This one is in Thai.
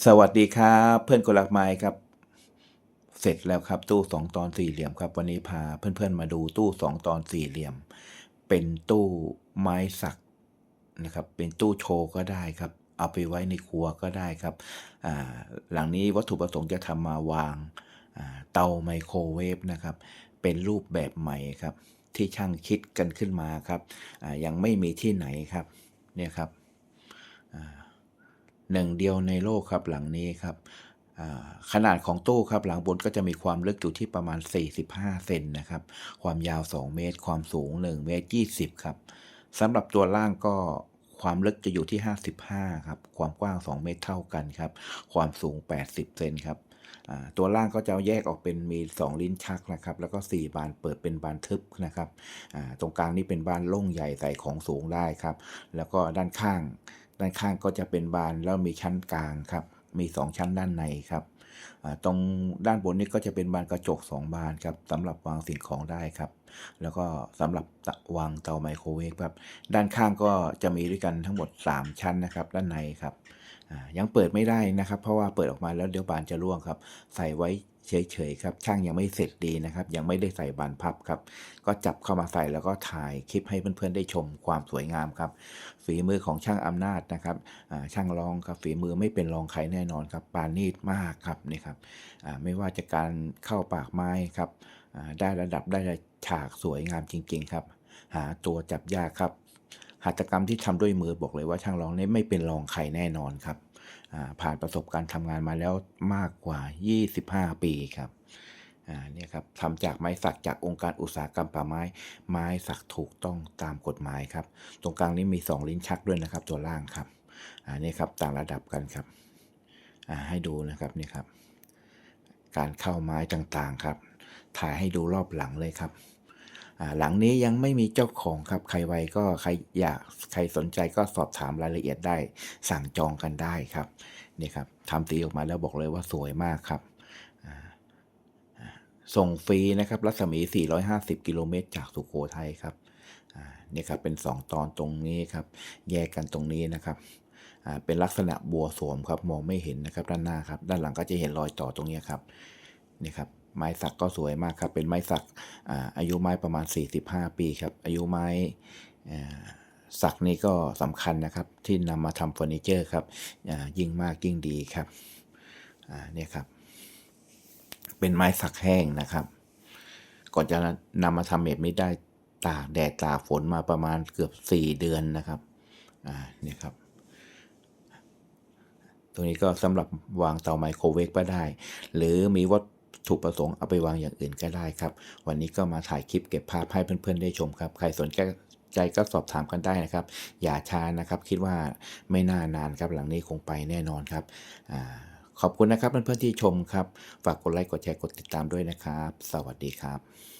สวัสดีครับ เพื่อนคนรักไม้ครับ เสร็จแล้วครับ ตู้สองตอนสี่เหลี่ยมครับ วันนี้พาเพื่อนๆมาดูตู้สองตอนสี่เหลี่ยม เป็นตู้ไม้สักนะครับ เป็นตู้โชว์ก็ได้ครับ เอาไปไว้ในครัวก็ได้ครับหลังนี้วัตถุประสงค์จะทำมาวางเตาไมโครเวฟนะครับ เป็นรูปแบบใหม่ครับ ที่ช่างคิดกันขึ้นมาครับยังไม่มีที่ไหนครับ เนี่ยครับ หนึ่งเดียวในโลกครับหลังนี้ครับขนาดของตู้ครับหลังบนก็จะมีความลึกอยู่ที่ประมาณ 45 เซนนะครับ ความยาว 2 เมตร ความสูง 1 เมตร 20 ครับสำหรับตัวล่างก็ความลึกจะอยู่ที่ 55 ครับ ความกว้าง 2 เมตรเท่ากันครับ ความสูง 80 เซนครับตัวล่างก็จะแยกออกเป็นมี 2 ลิ้นชักนะครับ แล้วก็ 4 บานเปิดเป็นบานทึบนะครับตรงกลางนี่เป็นบานโล่งใหญ่ใส่ของสูงได้ครับ แล้วก็ด้านข้าง ด้านข้างก็จะเป็นบานแล้วมีชั้นกลางครับ มี 2 ชั้นด้านในครับตรงด้านบนนี้ก็จะเป็นบานกระจก 2 บานครับสำหรับวางสิ่งของได้ครับ แล้วก็สำหรับวางเตาไมโครเวฟครับ ด้านข้างก็จะมีด้วยกันทั้งหมด 3 ชั้นนะครับ ด้านในครับยังเปิดไม่ได้นะครับ เพราะว่าเปิดออกมาแล้วเดี๋ยวบานจะร่วงครับ ใส่ไว้ เฉยๆครับ ช่างยังไม่เสร็จดีนะครับ ยังไม่ได้ใส่บานพับครับ ก็จับเข้ามาใส่แล้วก็ถ่ายคลิปให้เพื่อนๆได้ชมความสวยงามครับ ฝีมือของช่างอำนาจนะครับช่างรองครับฝีมือไม่เป็นรองใครแน่นอนครับปานีตมากครับนี่ครับไม่ว่าจะการเข้าปากไม้ครับได้ระดับได้ฉากสวยงามจริง ๆ ครับ หาตัวจับยากครับหัตถกรรมที่ทำด้วยมือบอกเลยว่าช่างรองนี้ไม่เป็นรองใครแน่นอนครับ ผ่านประสบการณ์ทำงานมาแล้วมากกว่า 25 ปีครับอ่าเนี่ยครับทำจากไม้สักจากองค์การอุตสาหกรรมป่าไม้ ไม้สักถูกต้องตามกฎหมายครับ ตรงกลางนี้มี 2 ลิ้นชักด้วยนะครับ ตัวล่างครับอ่านี่ครับต่างระดับกันครับอ่าให้ดูนะครับนี่ครับ การเข้าไม้ต่างๆครับ ถ่ายให้ดูรอบหลังเลยครับ หลังนี้ยังไม่มีเจ้าของครับ ใครไวก็ใครอยากใครสนใจก็สอบถามรายละเอียดได้ สั่งจองกันได้ครับนี่ครับทำสีออกมาแล้วบอกเลยว่าสวยมากครับส่งฟรีนะครับ รัศมี 450 กิโลเมตรจากสุโขทัยครับนี่ครับเป็น 2 ตอนตรงนี้ครับ แยกกันตรงนี้นะครับเป็นลักษณะบัวสวมครับมองไม่เห็นนะครับด้านหน้าครับ ด้านหลังก็จะเห็นรอยต่อตรงนี้ครับนี่ครับ ไม้สักก็สวยมากครับ เป็นไม้สักอายุไม้ประมาณ 45 ปีครับ อายุไม้สักนี้ก็สำคัญนะครับ ที่นำมาทำเฟอร์นิเจอร์ครับยิ่งมากยิ่งดีครับเนี่ยครับ เป็นไม้สักแห้งนะครับ ก่อนจะนำมาทำแบบนี้ได้ตากแดดตากฝนมาประมาณเกือบ 4 เดือนนะครับเนี่ยครับตรงนี้ก็สำหรับวางเตาไมโครเวฟก็ได้ หรือมีวัต ถูกประสงค์เอาไปวางอย่างอื่นก็ได้ครับ วันนี้ก็มาถ่ายคลิปเก็บภาพให้เพื่อนๆได้ชมครับ ใครสนใจใจก็สอบถามกันได้นะครับ อย่าช้านะครับ คิดว่าไม่น่านานครับหลังนี้คงไปแน่นอนครับอขอบคุณนะครับเพื่อนๆที่ชมครับ ฝากกดไลค์กดแชร์กดติดตามด้วยนะครับ สวัสดีครับ